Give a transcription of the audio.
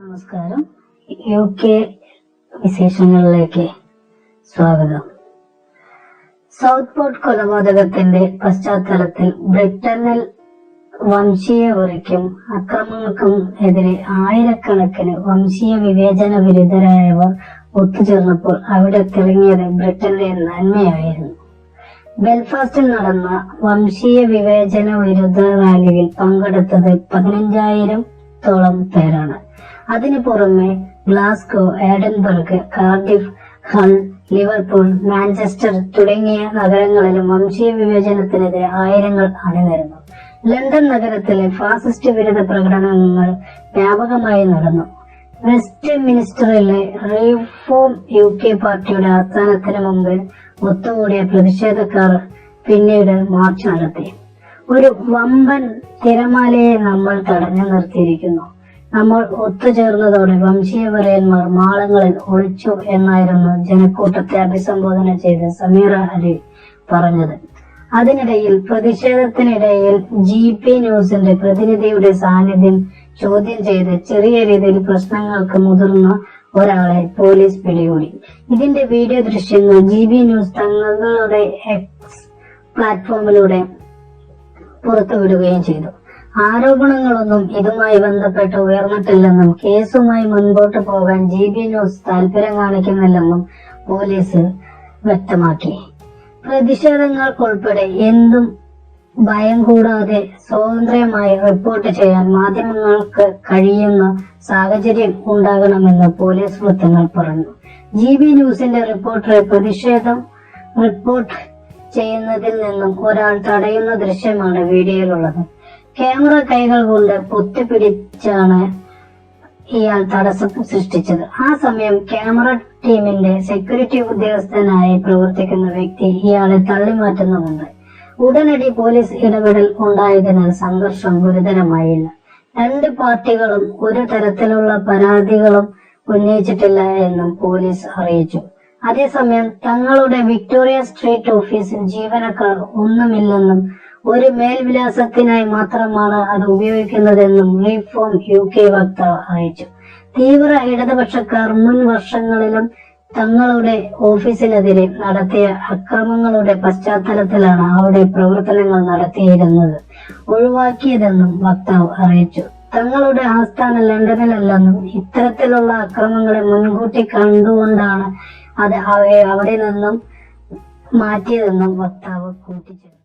നമസ്കാരം. U K വിശേഷങ്ങളിലേക്ക് സ്വാഗതം. സൗത്ത് പോർട്ട് കൊലപാതകത്തിന്റെ പശ്ചാത്തലത്തിൽ ബ്രിട്ടനിൽ വംശീയ വെറിക്കും അക്രമങ്ങൾക്കും എതിരെ ആയിരക്കണക്കിന് വംശീയ വിവേചന വിരുദ്ധരായവർ ഒത്തുചേർന്നപ്പോൾ അവിടെ തിളങ്ങിയത് ബ്രിട്ടന്റെ നന്മയായിരുന്നു. ബെൽഫാസ്റ്റിൽ നടന്ന വംശീയ വിവേചന വിരുദ്ധ റാലിയിൽ പങ്കെടുത്തത് പതിനഞ്ചായിരം ത്തോളം പേരാണ്. അതിനു പുറമെ Glasgow Edinburgh Cardiff Hull Liverpool Manchester തുടങ്ങിയ നഗരങ്ങളിലും വംശീയ വിവേചനത്തിനെതിരെ ആയിരങ്ങൾ അണിനിരന്നു. ലണ്ടൻ നഗരത്തിലെ ഫാസിസ്റ്റ് വിരുദ്ധ പ്രകടനങ്ങൾ വ്യാപകമായി നടന്നു. വെസ്റ്റ് മിനിസ്റ്ററിലെ റീഫോം യു കെ പാർട്ടിയുടെ ആസ്ഥാനത്തിന് മുമ്പിൽ ഒത്തുകൂടിയ പ്രതിഷേധക്കാർ പിന്നീട് മാർച്ച് നടത്തി ഒരു വമ്പൻ തിരമാലയെ നമ്മൾ തടഞ്ഞു നിർത്തിയിരിക്കുന്നു. നമ്മൾ ഒത്തുചേർന്നതോടെ വംശീയപരയന്മാർ മാളങ്ങളിൽ ഒളിച്ചു എന്നായിരുന്നു ജനക്കൂട്ടത്തെ അഭിസംബോധന ചെയ്ത് സമീറ അലി പറഞ്ഞത്. അതിനിടയിൽ പ്രതിഷേധത്തിനിടയിൽ ജി പി ന്യൂസിന്റെ പ്രതിനിധിയുടെ സാന്നിധ്യം ചോദ്യം ചെയ്ത് ചെറിയ രീതിയിൽ പ്രശ്നങ്ങൾക്ക് മുതിർന്ന ഒരാളെ പോലീസ് പിടികൂടി. ഇതിന്റെ വീഡിയോ ദൃശ്യങ്ങൾ ജി ബി ന്യൂസ് തങ്ങളുടെ എക്സ് പ്ലാറ്റ്ഫോമിലൂടെ പുറത്തുവിടുകയും ചെയ്തു. ആരോപണങ്ങളൊന്നും ഇതുമായി ബന്ധപ്പെട്ട് ഉയർന്നിട്ടില്ലെന്നും കേസുമായി മുൻപോട്ട് പോകാൻ ജി ബി ന്യൂസ് താല്പര്യം കാണിക്കുന്നില്ലെന്നും പോലീസ് വ്യക്തമാക്കി. പ്രതിഷേധങ്ങൾക്കുൾപ്പെടെ എന്തും ഭയം കൂടാതെ സ്വതന്ത്രമായി റിപ്പോർട്ട് ചെയ്യാൻ മാധ്യമങ്ങൾക്ക് കഴിയുന്ന സാഹചര്യം ഉണ്ടാകണമെന്ന് പോലീസ് വൃത്തങ്ങൾ പറഞ്ഞു. ജി ബി ന്യൂസിന്റെ റിപ്പോർട്ടറെ പ്രതിഷേധം റിപ്പോർട്ട് ചെയ്യുന്നതിൽ നിന്നും ഒരാൾ തടയുന്ന ദൃശ്യമാണ് വീഡിയോയിലുള്ളത്. ക്യാമറ കൈകൾ കൊണ്ട് പൊത്തിപ്പിടിച്ചാണ് ഇയാൾ തടസ്സം സൃഷ്ടിച്ചത്. ആ സമയം ക്യാമറ ടീമിന്റെ സെക്യൂരിറ്റി ഉദ്യോഗസ്ഥനായി പ്രവർത്തിക്കുന്ന വ്യക്തി ഇയാളെ തള്ളിമാറ്റുന്നുമുണ്ട്. ഉടനടി പോലീസ് ഇടപെടൽ ഉണ്ടായതിനാൽ സംഘർഷം ഗുരുതരമായില്ല. രണ്ട് പാർട്ടികളും ഒരു തരത്തിലുള്ള പരാതികളും ഉന്നയിച്ചിട്ടില്ല എന്നും പോലീസ് അറിയിച്ചു. അതേസമയം തങ്ങളുടെ വിക്ടോറിയ സ്ട്രീറ്റ് ഓഫീസിൽ ജീവനക്കാർ ഒന്നുമില്ലെന്നും ഒരു മേൽവിലാസത്തിനായി മാത്രമാണ് അത് ഉപയോഗിക്കുന്നതെന്നും റീഫോം യു കെ വക്താവ് അറിയിച്ചു. തീവ്ര ഇടതുപക്ഷക്കാർ മുൻ വർഷങ്ങളിലും തങ്ങളുടെ ഓഫീസിനെതിരെ നടത്തിയ അക്രമങ്ങളുടെ പശ്ചാത്തലത്തിലാണ് അവിടെ പ്രവർത്തനങ്ങൾ നടത്തിയിരുന്നത് ഒഴിവാക്കിയതെന്നും വക്താവ് അറിയിച്ചു. തങ്ങളുടെ ആസ്ഥാനം ലണ്ടനിലല്ലെന്നും ഇത്തരത്തിലുള്ള അക്രമങ്ങളെ മുൻകൂട്ടി കണ്ടുകൊണ്ടാണ് അത് അവിടെ നിന്നും മാറ്റിയതെന്നും വക്താവ് കൂട്ടിച്ചേർത്തു.